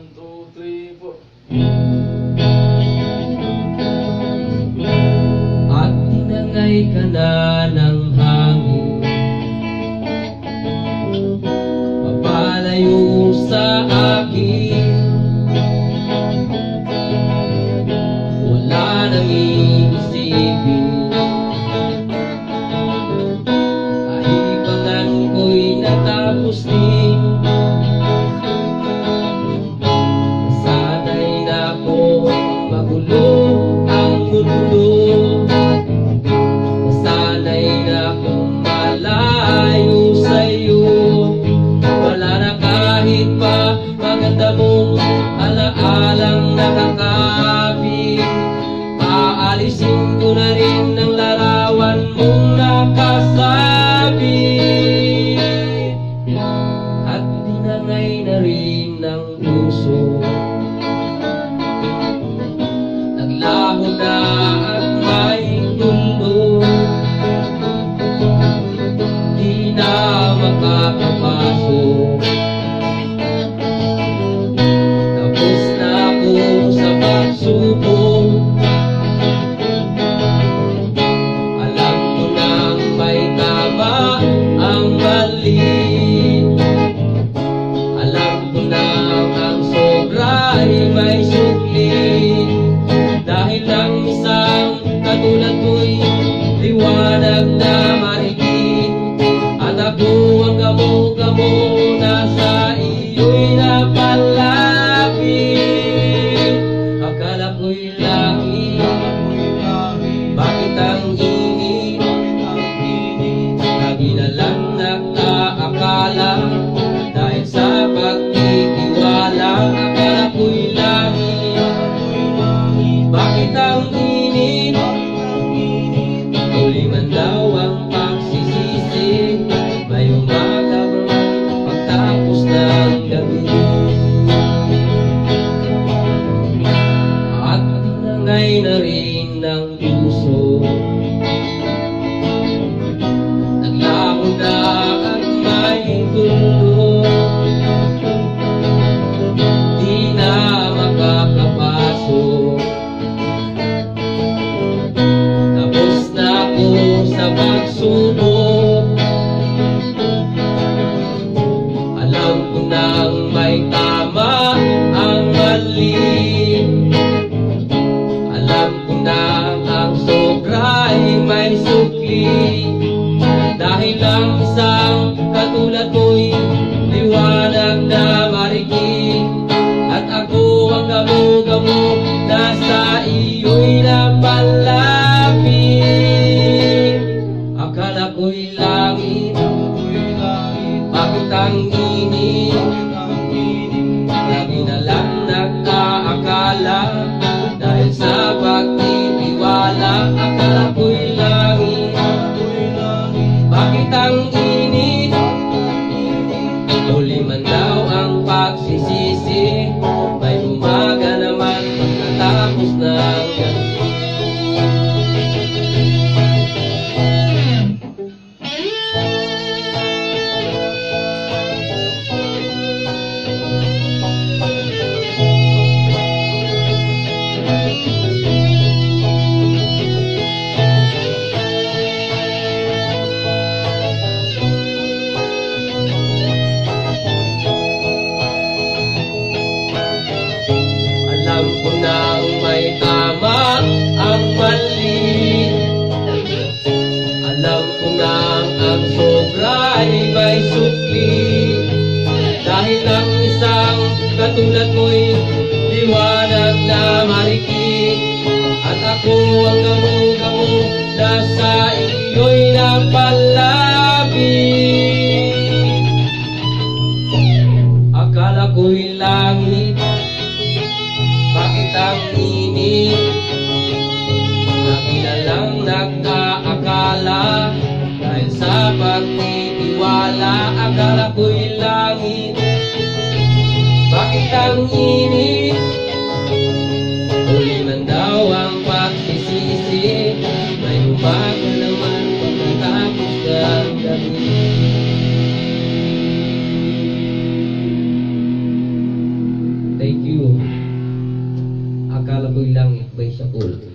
One, two, three, four. At hinangay ka na hangin Papalayo sa muli Dahil lang isang katulad ko'y liwanag na mariki At ako ang gamo-gamo na sa iyo'y napalapit. Akala ko'y langit, bakit ang init? ko nang may tama ang mali Alam ko nang ang sobra ay may sukli. Dahil ang isang katulad mo'y liwanag na mariki At ako ang gamo-gamo na sa iyo'y napalaki. ng init Na kilalang nagkaakala Dahil sa pagtitiwala Akala ko'y langit. Bakit ang init? Akala ko'y langit ba'y sapul